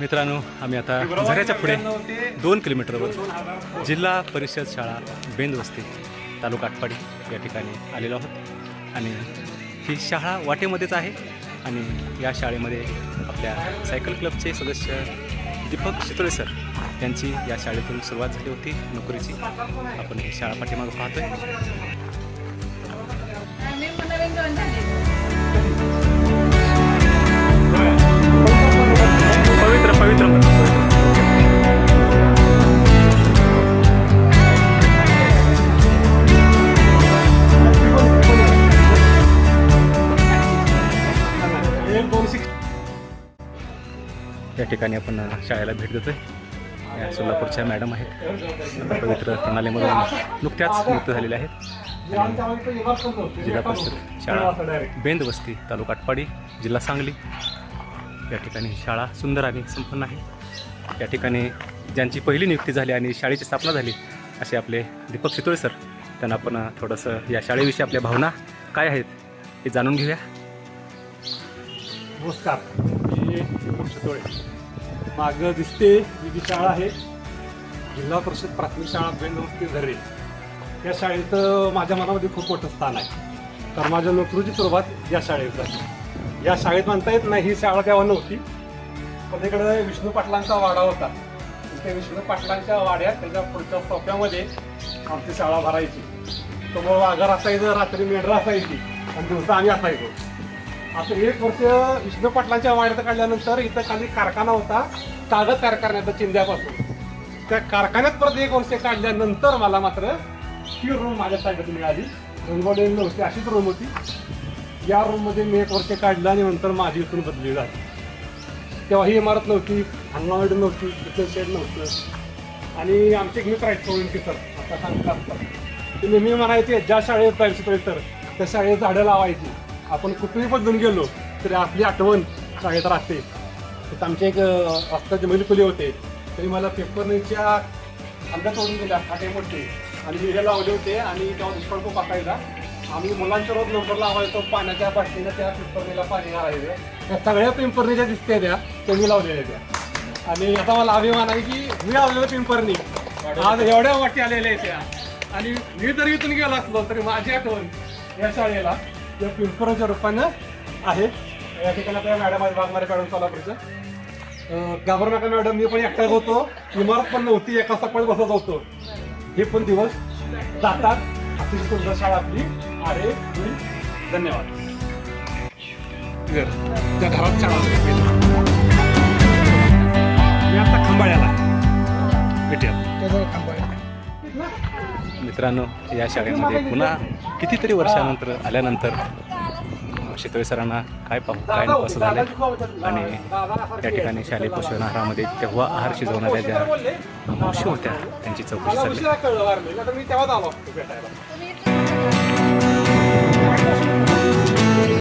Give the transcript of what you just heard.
मित्रांनो आम्ही आता झऱ्याच्या पुढे दोन किलोमीटरवर जिल्हा परिषद शाळा बेंदवस्ती तालुका आटपाडी या ठिकाणी आलेलो आहोत. आणि ही शाळा वाटेमध्येच आहे आणि या शाळेमध्ये आपल्या सायकल क्लबचे सदस्य दीपक शितोळे सर यांची या शाळेतून सुरुवात झाली होती. नोकरीची. आपण ही शाळा पाठीमागं पाहतोय. ठिकाणी आपण शाळेला भेट देतोय. या सोलापूरच्या मॅडम आहेत. पवित्र प्रणालीमधून नुकत्याच मुक्त झालेल्या आहेत. जिल्हा परिषद शाळा बेंदवस्ती तालुका आटपाडी जिल्हा सांगली. या ठिकाणी शाळा सुंदर आणि संपन्न आहे. या ठिकाणी ज्यांची पहिली नियुक्ती झाली आणि शाळेची स्थापना झाली असे आपले दीपक चितोळे सर. त्यांना आपण थोडंसं या शाळेविषयी आपल्या भावना काय आहेत हे जाणून घेऊया. नमस्कार. मी दीपक शितोळे. माग दिसते ही जी शाळा आहे. जिल्हा परिषद प्राथमिक शाळा बेंदवस्ती झरे या शाळेत माझ्या मनामध्ये खूप मोठं स्थान आहे. तर माझ्या नोकरीची सुरुवात या शाळेत झाली. या शाळेत म्हणता येत नाही ही शाळा तेव्हा नव्हती. पलीकडे विष्णू पाटलांचा वाडा होता. त्या विष्णू पाटलांच्या वाड्यात त्याच्या पुढच्या सोप्यामध्ये आमची शाळा भरायची. समोर वाघर असायचं रात्री मेंढरं असायची. आणि दिवसा आम्ही असायचो. आता एक वर्ष विष्णू पाटलांच्या वाड्यात काढल्यानंतर इथं खाली कारखाना होता कागद कारखान्याचा चिंध्यापासून त्या कारखान्यात परत एक वर्ष काढल्यानंतर मला मात्र ही रूम माझ्या ताब्यात मिळाली. रंगवलेली नव्हती अशीच रूम होती. या रूममध्ये मी एक वर्ष काढलं आणि नंतर माझी इथून बदली झाली. तेव्हा ही इमारत नव्हती अंगणवाडी नव्हती तिथं शेड नव्हतं. आणि आमचे एक मित्र आहेत सोळंकी सर आता सांगतात. ते नेहमी म्हणायचे ज्या शाळेत जायचे तर त्या शाळेत झाडं लावायची. आपण कुठेही बदलून गेलो तरी आपली आठवण शाळेत राहते. तर आमचे एक असताचे महिला खुले होते. तरी मला पेपरच्या आंब्या तोडून दिल्या खाटे मोठे. आणि मी लावले होते आणि तेव्हा दुष्काळ खूप असायचा. आम्ही मुलांच्या रोज नंबर लावायचो पाण्याच्या बाटलीनं त्या पिंपरणीला पाणी घालायचं. त्या सगळ्या पिंपरणीच्या दिसत्या त्या त्यांनी लावलेल्या त्या. आणि आता मला अभिमान आहे की मी लावलेलं पिंपरणी आज एवढ्या वाटी आलेल्या आहेत त्या. आणि मी जरी इथून गेलो असलो तरी माझी आठवण या शाळेला. या पिंपराच्या रूपानं आहे. या ठिकाणी आपल्या मॅडम आहेत वाघमारे मॅडम सोलापूरचं. गाभर नका मॅडम मी पण एकटाच होतो. इमारत पण नव्हती एका सकाळी बसत होतो. हे पण दिवस जातात. अतिशय सुंदर शाळा आपली आहे. धन्यवाद. त्या घरात शाळा मित्रांनो या शाळेमध्ये पुन्हा कितीतरी वर्षानंतर आल्यानंतर शेतळे सरांना काय पाहू काय नको असं झालं आणि त्या ठिकाणी शालेय पोषण आहारामध्ये तेव्हा आहार शिजवणाऱ्या ज्या मावशी होत्या त्यांची चौकशी मला झाली